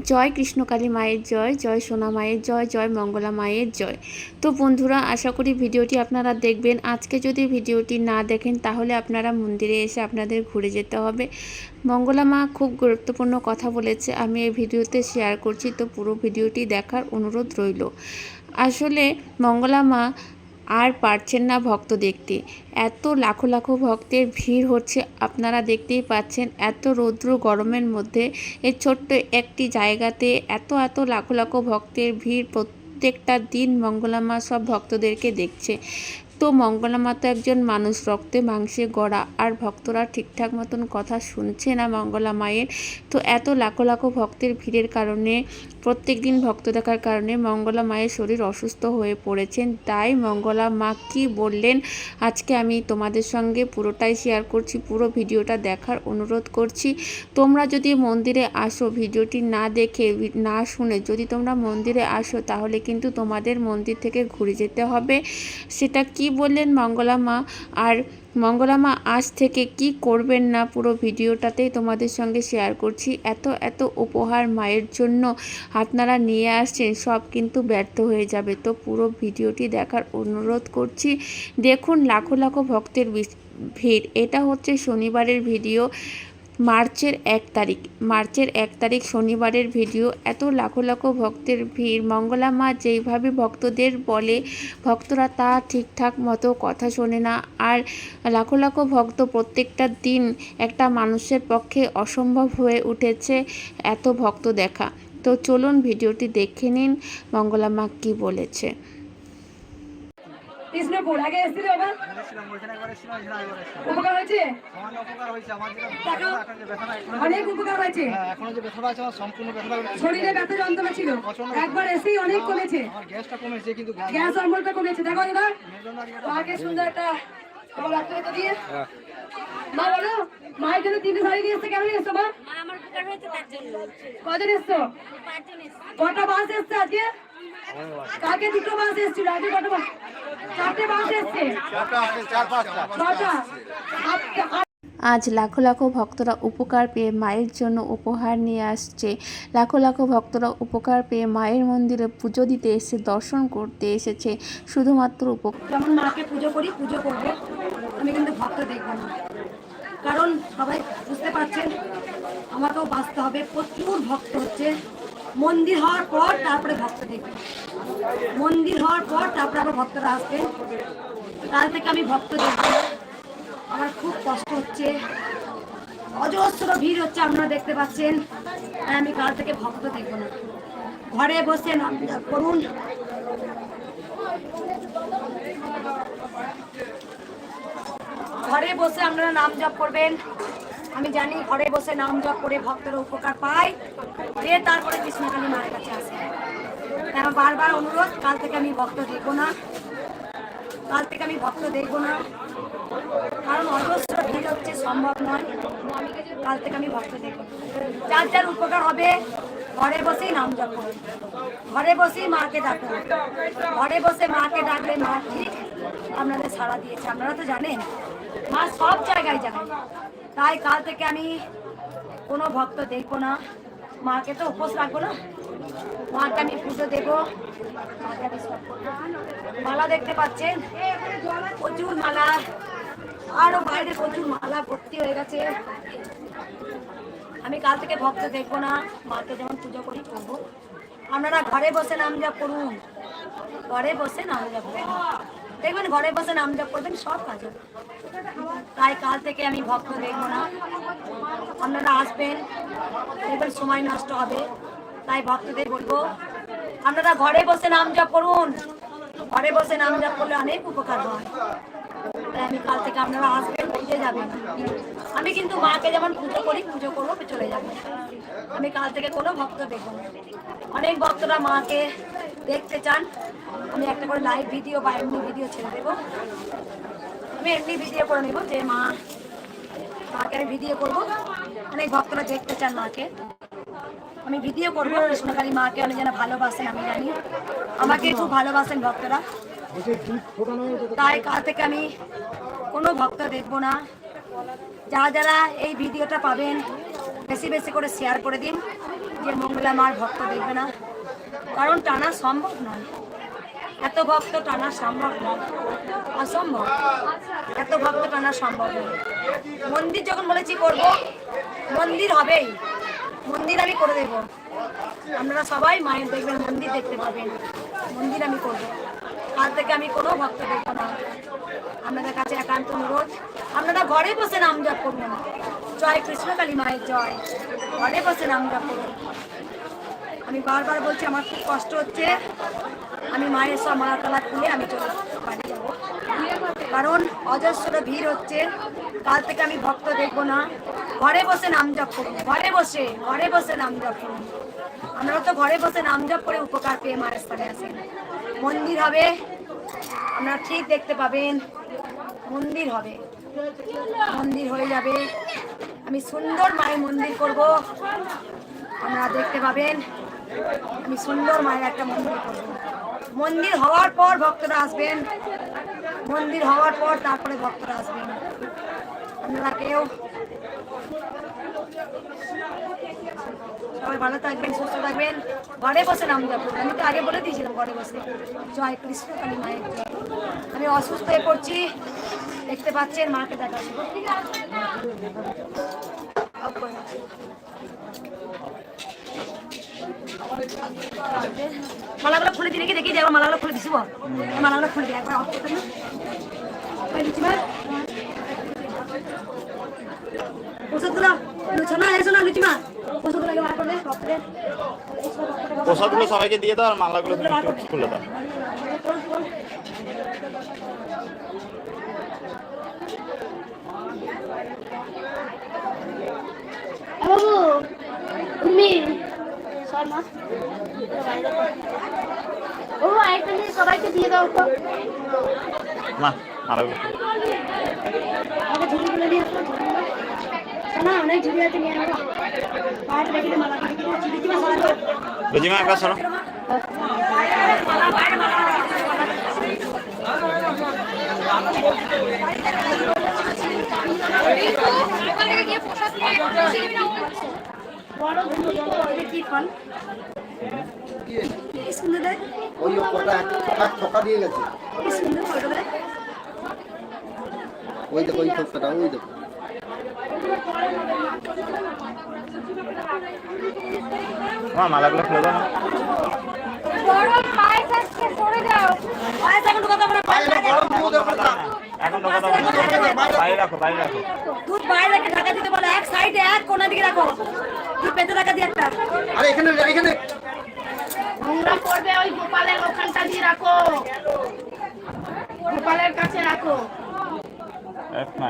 জয় কৃষ্ণকালী মায়ের জয় জয় সোনা মায়ের জয় জয় মঙ্গলা মায়ের জয়। তো বন্ধুরা, আশা করি ভিডিওটি আপনারা দেখবেন। আজকে যদি ভিডিওটি না দেখেন, তাহলে আপনারা মন্দিরে এসে আপনাদের ঘুরে যেতে হবে। মঙ্গলা মা খুব গুরুত্বপূর্ণ কথা বলেছে। আমি এই ভিডিওতে শেয়ার করছি। তো পুরো ভিডিওটি দেখার অনুরোধ রইল। আসলে মঙ্গলা মা আর পারছেন না ভক্ত দেখতে। এত লাখো লাখো ভক্তের ভিড় হচ্ছে, আপনারা দেখতেই পাচ্ছেন এত রৌদ্র গরমের মধ্যে। এই ছোট্ট একটি জায়গাতে এত এত লাখো লাখো ভক্তের ভিড় প্রত্যেকটা দিন মঙ্গলা মা সব ভক্তদেরকে দেখছে। তো মঙ্গলা মা তো একজন মানুষ, রক্তে মাংসে গড়া, আর ভক্তরা ঠিকঠাক মতন কথা শুনছে না মঙ্গলা মায়ের। তো এত লাখো লাখো ভক্তের ভিড়ের কারণে প্রত্যেক দিন ভক্ত দেখার কারণে মঙ্গলা মায়ের শরীর অসুস্থ হয়ে পড়েছেন। তাই মঙ্গলা মা কী বললেন, আজকে আমি তোমাদের সঙ্গে পুরোটাই শেয়ার করছি, পুরো ভিডিওটা দেখার অনুরোধ করছি। তোমরা যদি মন্দিরে আসো, ভিডিওটি না দেখে না শুনে যদি তোমরা মন্দিরে আসো, তাহলে কিন্তু তোমাদের মন্দির থেকে ঘুরে যেতে হবে। সেটা কি বললেন মঙ্গলা মা? আর মঙ্গলা মা আজ থেকে কি করবেন না পুরো ভিডিওটাতেই তোমাদের সঙ্গে শেয়ার করছি। এত এত উপহার মায়ের জন্য আপনারা নিয়ে আসছেন, সব কিন্তু ব্যর্থ হয়ে যাবে। তো পুরো ভিডিওটি দেখার অনুরোধ করছি, দেখুন লাখো লাখো ভক্তের ভিড়। এটা হচ্ছে শনিবারের ভিডিও। মার্চের এক তারিখ। মার্চের এক তারিখ শনিবারের ভিডিও। এত লাখো লাখো ভক্তের ভিড়। মঙ্গলা মা যেইভাবে ভক্তদের বলে, ভক্তরা তা ঠিকঠাক মতো কথা শোনে না। আর লাখো লাখো ভক্ত প্রত্যেকটা দিন একটা মানুষের পক্ষে অসম্ভব হয়ে উঠেছে এত ভক্ত দেখা। তো চলুন ভিডিওটি দেখে নিন মঙ্গলা মা কী বলেছে। কৃষ্ণপুর আগে এসেছিল এসেছিলাম উপকার হয়েছে? হয়েছে অনেক উপকার হয়েছে। হ্যাঁ, এখনও যে ব্যথাটা আছে আমার সম্পূর্ণ ব্যথাটা শরীরে ব্যথা যন্ত্রণা ছিল। একবার এসেই অনেক কমেছে। আমার গ্যাসটা কমেছে কিন্তু গ্যাস হরমোনটা কমেছে। দেখো এবার। মেরুদণ্ডটা মাকে সুন্দর একটা তোমার দিয়ে। মা বলো মায়ের জন্য তিনটে শাড়ি নিয়ে এসছে কেমন নিয়ে এসছো মা? আমার উপকার হয়েছে তার জন্য। কজন এসছো? কটা বাস এসছে আজকে? কালকে দুটো বাস এসছিল আজকে কটা বাস? চারটে বাস এসছে। ছটা। আজ লাখো লাখো ভক্তরা উপকার পেয়ে মায়ের জন্য উপহার নিয়ে আসছে। লাখো লাখো ভক্তরা উপকার পেয়ে মায়ের মন্দিরে পুজো দিতে এসে দর্শন করতে এসেছে। শুধুমাত্র উপকার যেমন মাকে পুজো করি পুজো করব। আমি কিন্তু ভক্ত দেখব না। কারণ সবাই বুঝতে পারছেন আমাকেও বাঁচতে হবে। প্রচুর ভক্ত হচ্ছে। মন্দির হওয়ার পর তারপরে ভক্ত দেখবে। মন্দির হওয়ার পর তারপরে আবার ভক্তরা আসবে। কাল থেকে আমি ভক্ত দেখব। আমার খুব কষ্ট হচ্ছে। অজস্র ভিড় হচ্ছে, আপনারা দেখতে পাচ্ছেন। তাই আমি কাল থেকে ভক্ত দেখব না। ঘরে বসে করুন। ঘরে বসে আপনারা নাম জপ করবেন। আমি জানি ঘরে বসে নাম জপ করে ভক্তের উপকার পায়। যে তারপরে কৃষ্ণকালী মায়ের কাছে আসে। আমার বারবার অনুরোধ, কাল থেকে আমি ভক্ত দেখব না। কাল থেকে আমি ভক্ত দেখব না। কারণ অজস্র ভিড় হচ্ছে, সম্ভব নয়। কাল থেকে আমি ভক্ত দেখব। যার যার উপকার হবে, ঘরে বসেই নাম জপ করুন। ঘরে বসেই মাকে ডাকুন। ঘরে বসে মাকে ডাকলে মা ঠিক আপনাদের সাড়া দিয়েছে। আপনারা তো জানেন মা, সব জায়গায় জানেন তাই কাল থেকে আমি কোনো ভক্ত দেখব না। মাকে তো উপোস রাখব না। মাকে আমি পুজো দেবো। মালা দেখতে পাচ্ছেন? প্রচুর মালা। আরও বাইরে প্রচুর মালা ভর্তি হয়ে গেছে। আমি কাল থেকে ভক্ত দেখব না। মাকে যেমন পুজো করি, করব। আপনারা ঘরে বসে নাম জপ করুন। ঘরে বসে নাম জপ করুন। দেখবেন ঘরে বসে নাম জপ করবেন, সব কাজ হবে। তাই কাল থেকে আমি ভক্ত দেখব না। আপনারা আসবেন দেখবেন সময় নষ্ট হবে। তাই ভক্তদের বলব, আপনারা ঘরে বসে নাম জপ করুন। ঘরে বসে নাম জপ করলে অনেক উপকার হয়। তাই আমি কাল থেকে আপনারা আসবেন পুজো যাবেন। আমি কিন্তু মাকে যেমন পুজো করি, পুজো করব, চলে যাব। আমি কাল থেকে কোনো ভক্ত দেখব অনেক ভক্তরা মাকে দেখতে চান। আমি একটা করে লাইভ ভিডিও বা এমনি ভিডিও ছেড়ে দেবো। আমি এমনি ভিডিও করে নেব যে, মা, মাকে আমি ভিডিও করব। অনেক ভক্তরা দেখতে চান মাকে। আমি ভিডিও করব, কৃষ্ণকালী মাকে অনেক যেন ভালোবাসেন, আমি জানি। আমাকে খুব ভালোবাসেন ভক্তরা। তাই কাল থেকে আমি কোনো ভক্ত দেখব না। যারা যারা এই ভিডিওটা পাবেন, বেশি বেশি করে শেয়ার করে দিন, যে মঙ্গলা মার ভক্ত দেখবে না। কারণ টানা সম্ভব নয়। এত ভক্ত টানা সম্ভব নয়। অসম্ভব। এত ভক্ত টানা সম্ভব নয়। মন্দির যখন বলেছি করব, মন্দির হবেই। মন্দির আমি করে দেব। আপনারা সবাই মায়ের দেখবেন, মন্দির দেখতে পাবেন। মন্দির আমি করব। কাল থেকে আমি কোনো ভক্ত দেখব না। আপনাদের কাছে একান্ত অনুরোধ। আপনারা ঘরে বসে নাম জপ করবেন। জয় কৃষ্ণকালী মায়ের জয়। ঘরে বসে নাম জপ করুন আমি বারবার বলছি, আমার খুব কষ্ট হচ্ছে। আমি মায়ের সব মালা টালা খুলে আমি চলে বাড়ি যাব। কারণ অজস্র ভিড় হচ্ছে। কাল থেকে আমি ভক্ত দেখব না। ঘরে বসে নাম জপ করুন ঘরে বসে ঘরে বসে নাম জপ করুন আপনারা তো ঘরে বসে নাম জপ করে উপকার পেয়ে মায়ের স্থানে আসেন মন্দির হবে, আপনারা ঠিক দেখতে পাবেন, মন্দির হবে। মন্দির হয়ে যাবে। আমি সুন্দর মায়ের মন্দির করব। আপনারা দেখতে পাবেন। আমি সুন্দর মায়ের একটা মন্দির করব। মন্দির হওয়ার পর ভক্তরা আসবেন। মন্দির হওয়ার পর তারপরে ভক্তরা আসবেন। আপনারা কেউ? সবাই ভালো থাকবেন, সুস্থ থাকবেন। ঘরে বসে নাম করবেন। আমি তো আগে বলে দিয়েছিলাম ঘরে বসে। জয় কৃষ্ণ, কালী মায়ের। আমি অসুস্থ হয়ে পড়ছি। দেখতে পাচ্ছেন, মাকে দেখাচ্ছি। মালাগুলো খুলে দিয়ে রেখে দেখি যে আবার মালাগুলো খুলে দিছি মালাগুলো খুলে দিয়ে একবার অফ করতে না। প্রসাদগুলো সবাইকে দিয়ে দাও আর মালাগুলো তুমি খুলে দাও। বাবু তুমি? সর মা ও আরেকটা সবাইকে দিয়ে দাও তো। মা মালাগুলো খুলে দাও। আগে ঝুড়িগুলো নিয়ে আসো। শোনা অনেক ঝুড়ি আছে নিয়ে নেব পাহাড় রেখে দে মালা রেখে দে ঝুড়ি দিবা দাও। রোজিমা একবার সরো বড় ঝুড়ি এটা কি ফল? কি সুন্দর ওই ওটা একটা ঠোকা দিয়ে গেছে। কি সুন্দর ফলটা ওই দেখো ওই ঠোকাটা ওই দেখো। মা মালাগুলো খুলে দাও এক এক দিয়ে আরে এখানে এখানে। নোংরা করবে ওই গোপালের ওখানটা দিয়ে রাখো। গোপালের কাছে রাখো।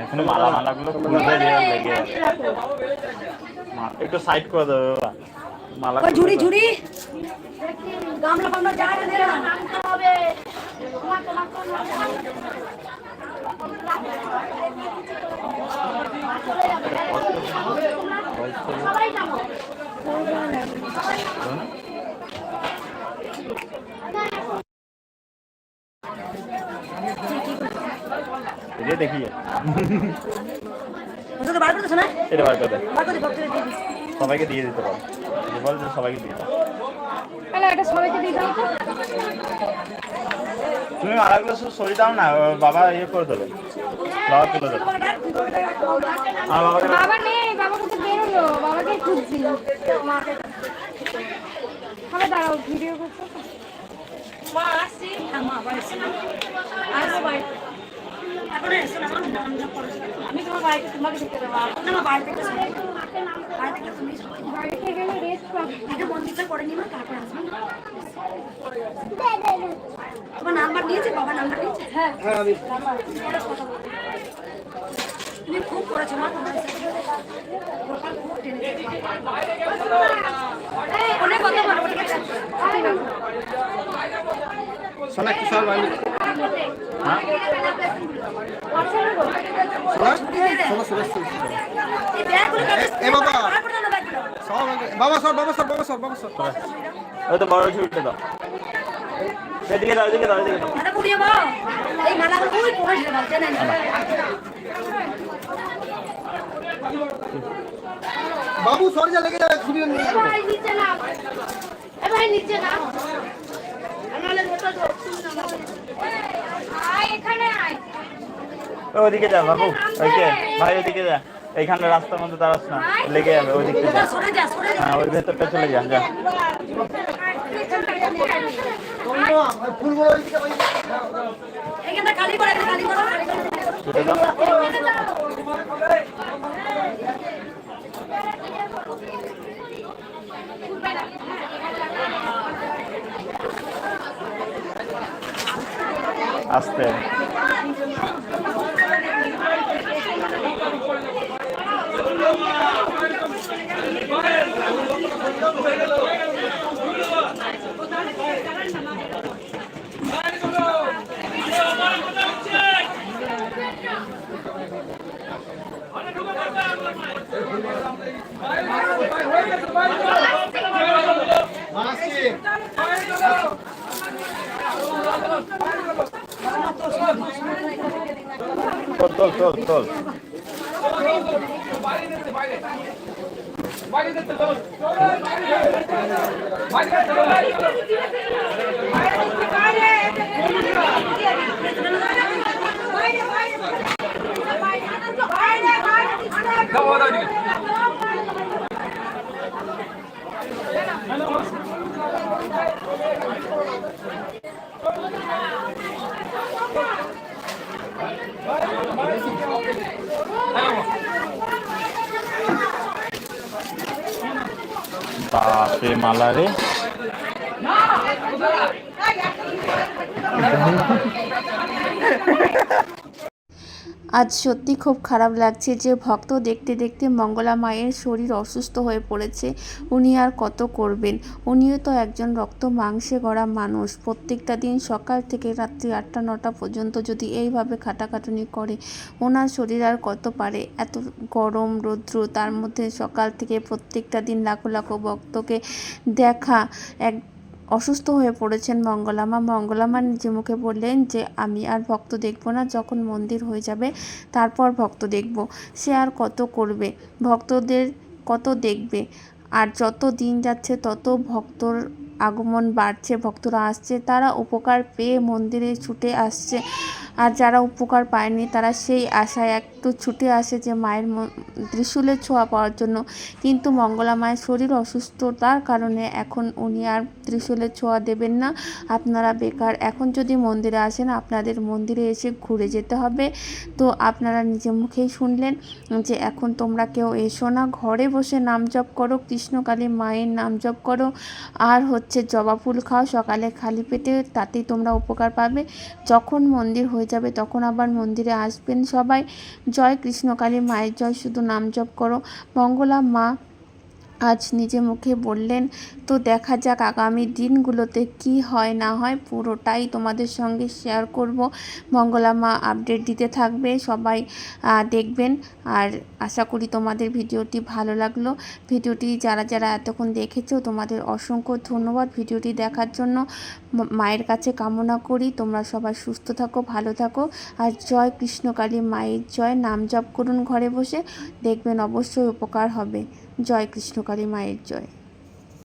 এখানে মালা মালাগুলো খুলবে লেগে। একটু সাইড করে দেবে বাবা। মালা ঝুড়ি ঝুড়ি। গামলা ফামলা যা না আনতে হবে তোমার তোমার তোমার সবাই যাব এটা দেখি। তো বার করতেছ না এটা বার করে সবাইকে দিয়ে দিতে পারো যে বল যে সবাইকে দিয়ে দাও। তাহলে এটা সবাইকে দিয়ে দাও তো। তুমি মালাগুলো শুধু সরিয়ে দাও না বাবা ইয়ে করে দেবে। বাবা তুলে দেবে। আর বাবাকে বাবা নেই বাবা কোথাও বেরোলো। বাবাকে খুঁজছি। হবে দাঁড়াও ভিডিও করছ আমি তোমার বাড়িতে তোমাকে দেখতে দেবো আমার বাড়ি থেকে শুনে তুমি বাড়িতে গেলে রেস্ট পাবে তোমার নাম্বার নিয়েছে বাবা নাম্বার নিয়েছে হ্যাঁ হ্যাঁ তুমি খুব করেছ মা অনেক কথা বলো ঠিক আছে শোনা কি সব আমি হ্যাঁ? কাটে এ বাবা। সর বাবা সর বাবা সর বাবা সর ওই তো বড় ঝুড়িটা দাও। দাও এদিকে দাও এদিকে দাও। এই মালাগুলো ওই পড়ে বাবু সর যা লেগে যাবে ছুরি নিয়ে যাবে। ভাই নিচে না এ ভাই নিচে না ওইদিকে যা বাবু ওইকে ভাই ওদিকে যা। এইখানে রাস্তার মধ্যে দাঁড়াস না লেগে যাবে ওইদিকে যা। হ্যাঁ ওই ভেতরটা চলে যা যা। তোমরা ফুলগুলো ওইদিকে ওই- এখানটা খালি করে দে, খালি করো খালি করো। ছুটে দাও আস্তে মাসি তোল তোল তোল তোল বাপরে মালা রে। আজ সত্যি খুব খারাপ লাগছে যে ভক্ত দেখতে দেখতে মঙ্গলা মায়ের শরীর অসুস্থ হয়ে পড়েছে। উনি আর কত করবেন? উনিও তো একজন রক্ত মাংসে গড়া মানুষ। প্রত্যেকটা দিন সকাল থেকে রাত্রি আটটা, নটা পর্যন্ত যদি এইভাবে খাটাখাটুনি করে, ওনার শরীর আর কত পারে? এত গরম, রৌদ্র, তার মধ্যে সকাল থেকে প্রত্যেকটা দিন লাখো লাখো ভক্তকে দেখা, এক অসুস্থ হয়ে পড়েছেন মঙ্গলামা। মঙ্গলামা নিজে মুখে বললেন যে, আমি আর ভক্ত দেখব না, যখন মন্দির হয়ে যাবে তারপর ভক্ত দেখব। সে আর কত করবে? ভক্তদের কত দেখবে? আর যত দিন যাচ্ছে, তত ভক্তর আগমন বাড়ছে, ভক্তরা আসছে। তারা উপকার পেয়ে মন্দিরে ছুটে আসছে। আর যারা উপকার পায়নি, তারা সেই আশায় একটু ছুটে আসে যে মায়ের ত্রিশূলের ছোঁয়া পাওয়ার জন্য। কিন্তু মঙ্গলা মায়ের শরীর অসুস্থতার কারণে এখন উনি আর ত্রিশূলের ছোঁয়া দেবেন না। আপনারা বেকার, এখন যদি মন্দিরে আসেন, আপনাদের মন্দিরে এসে ঘুরে যেতে হবে। তো আপনারা নিজে মুখেই শুনলেন যে এখন তোমরা কেউ এসো না, ঘরে বসে নাম জপ করো কৃষ্ণকালী মায়ের নাম জপ করো। আর হচ্ছে জবা ফুল খাও, সকালে খালি পেটে তাতেই তোমরা উপকার পাবে। যখন মন্দির হয়ে যাবে, তখন আবার মন্দিরে আসবেন। সবাই, জয় কৃষ্ণকালী মায়ের জয়, শুধু নাম জপ করো। মঙ্গলা মা আজ নিজে মুখে বললেন, তো দেখা যাক আগামী দিনগুলোতে কি হয় না হয়, পুরোটাই তোমাদের সঙ্গে শেয়ার করব। মঙ্গলা মা আপডেট দিতে থাকবে, সবাই দেখবেন। আর আশা করি তোমাদের ভিডিওটি ভালো লাগল। ভিডিওটি যারা যারা এতক্ষণ দেখেছ, তোমাদের অসংখ্য ধন্যবাদ ভিডিওটি দেখার জন্য। মায়ের কাছে কামনা করি। তোমরা সবাই সুস্থ থাকো, ভালো থাকো। আর জয় কৃষ্ণকালী মায়ের জয়। নাম জপ করুন ঘরে বসে। দেখবেন অবশ্যই উপকার হবে। জয় কৃষ্ণকালী মায়ের জয়